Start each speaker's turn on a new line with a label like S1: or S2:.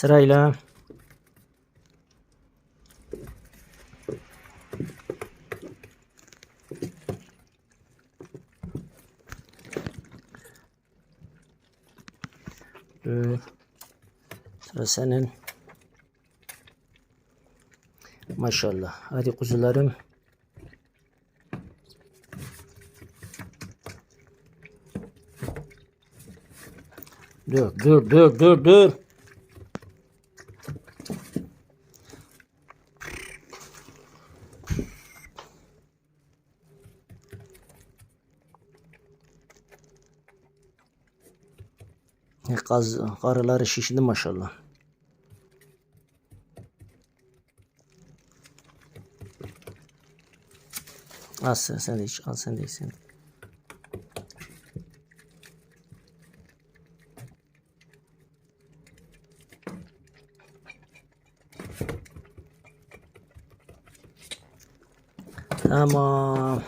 S1: Sırayla. Dur. Sıra senin. Maşallah. Hadi kuzularım. Dur dur dur dur dur. Kaz, karıları şişti maşallah. Al sen, sen de iç. Al sen de iç. Sen. de. Tamam.